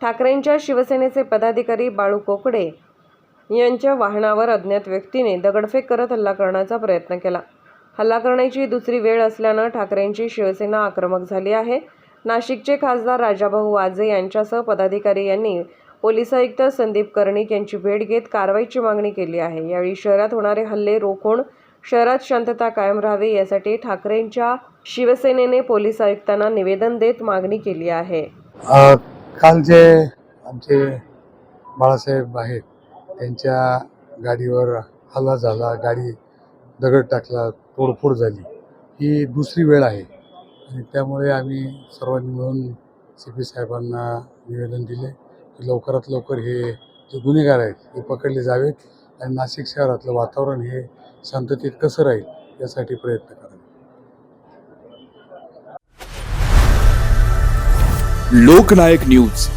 ठाकरेंच्या शिवसेनेचे पदाधिकारी बाळू कोकडे यांच्या वाहनावर अज्ञात व्यक्तीने दगडफेक करत हल्ला करण्याचा प्रयत्न केला. हल्ला करण्याची दुसरी वेळ असल्यानं ठाकरेंची शिवसेना आक्रमक झाली आहे. नाशिकचे खासदार राजाभाऊ वाजे यांच्यासह पदाधिकारी यांनी पोलीस आयुक्त संदीप कर्णिक यांची भेट घेत कारवाईची मागणी केली आहे. यावेळी शहरात होणारे हल्ले रोखून शहरात शांतता कायम राहावी यासाठी ठाकरेंच्या शिवसेनेने पोलीस आयुक्तांना निवेदन देत मागणी केली आहे. काल जे आमचे बाळासाहेब आहेत त्यांच्या गाडीवर हल्ला झाला गाडी दगड टाकला तोडफोड झाली. ही दुसरी वेळ आहे. आणि त्यामुळे आम्ही सर्वांनी मिळून सी पी साहेबांना निवेदन दिले की लवकरात लवकर हे जे गुन्हेगार आहेत हे पकडले जावेत आणि नाशिक शहरातलं वातावरण हे शांततेत कसं राहील यासाठी प्रयत्न करावे. लोकनायक न्यूज.